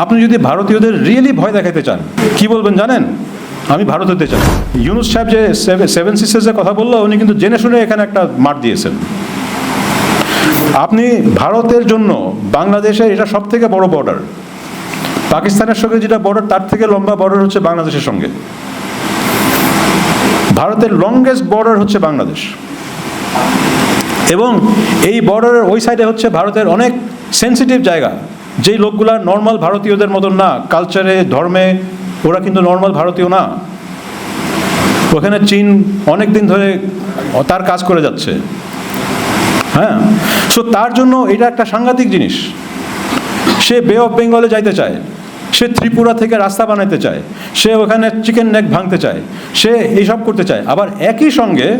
আপনি যদি ভারতীয়দের রিয়েলি ভয় দেখাতে চান, কি বলবেন জানেন? আমি ভারত হতে চাই। ইউনুস সাহেব যে সেভেন সিস্টার্সের কথা বলল, উনি কিন্তু জেনে শুনে এখানে একটা মার দিয়েছেন। আপনি ভারতের জন্য বাংলাদেশের এটা সব থেকে বড় বর্ডার পাকিস্তানের সঙ্গে যেটা বর্ডার তার থেকে লম্বা বর্ডার হচ্ছে বাংলাদেশের সঙ্গে। ভারতের লংগেস্ট বর্ডার হচ্ছে বাংলাদেশ। এবং এই বর্ডারের ওই সাইডে হচ্ছে ভারতের অনেক সেন্সিটিভ জায়গা। যেই লোকগুলা নর্মাল ভারতীয়দের মতন না কালচারে ধর্মে, ওরা কিন্তু নর্মাল ভারতীয় না। ওখানে চীন অনেক দিন ধরে তার কাজ করে যাচ্ছে। হ্যাঁ? সো তার জন্য এটা একটা সাংঘাতিক জিনিস। সে বে অফ বেঙ্গলে যাইতে চায়। সে ত্রিপুরা থেকে রাস্তা বানাইতে চায়। সে ওখানে চিকেন নেক ভাঙতে চায়। সে এইসব করতে চায়। আবার একই সঙ্গে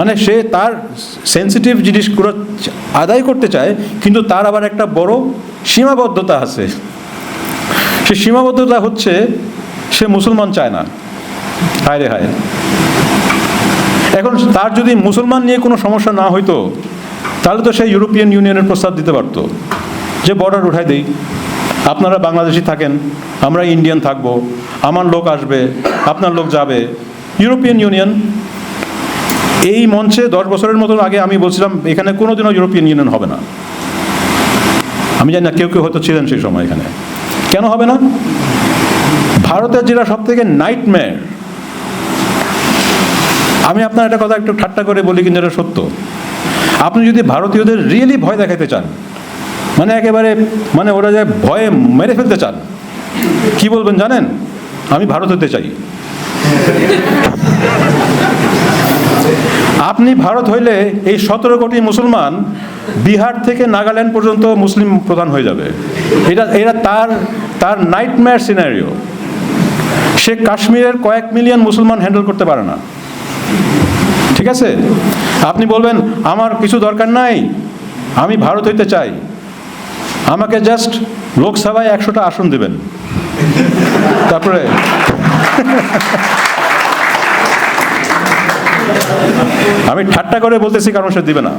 মানে সে তার সেন্সিটিভ জিনিসগুলো আদায় করতে চায়, কিন্তু তার আবার একটা বড় সীমাবদ্ধতা আছে। সে সীমাবদ্ধতা হচ্ছে, সে মুসলমান চায় না। হায় রে হায়। এখন তার যদি মুসলমান নিয়ে কোনো সমস্যা না হইতো, তাহলে তো সে ইউরোপিয়ান ইউনিয়নের প্রস্তাব দিতে পারতো, যে বর্ডার উঠাই দেই। আপনারা বাংলাদেশি থাকেন, আমরা ইন্ডিয়ান থাকব, আমার লোক আসবে, আপনার লোক যাবে। ইউরোপিয়ান ইউনিয়ন এই মঞ্চে দশ বছরের মতন আগে আমি বলছিলাম, এখানে কোনোদিনও ইউরোপিয়ান ইউনিয়ন হবে না। আমি জানি না, কেউ কেউ হয়তো ছিলেন সেই সময় এখানে। কেন হবে না? ভারতের যেটা সব থেকে নাইটমেয়ার আমি আপনার একটা কথা একটু ঠাট্টা করে বলি, কিন্তু এটা সত্য। আপনি যদি ভারতীয়দের রিয়েলি ভয় দেখাতে চান মানে একেবারে মানে ওরা যে ভয়ে মেরে ফেলতে চান, কি বলবেন জানেন? আমি ভারত হতে চাই। আপনি ভারত হইলে এই সতেরো কোটি মুসলমান বিহার থেকে নাগাল্যান্ড পর্যন্ত মুসলিম প্রধান হয়ে যাবে। এটা এটা তার তার নাইটমেয়ার সিনারিও সে কাশ্মীরের কয়েক মিলিয়ন মুসলমান হ্যান্ডেল করতে পারে না। ঠিক আছে? আপনি বলবেন, আমার কিছু দরকার নাই, আমি ভারত হইতে চাই। আমাকে জাস্ট লোকসভায় একশোটা আসন দেবেন। তারপরে আমি ঠাট্টা করে বলতেছি কারণ সে দিবে না।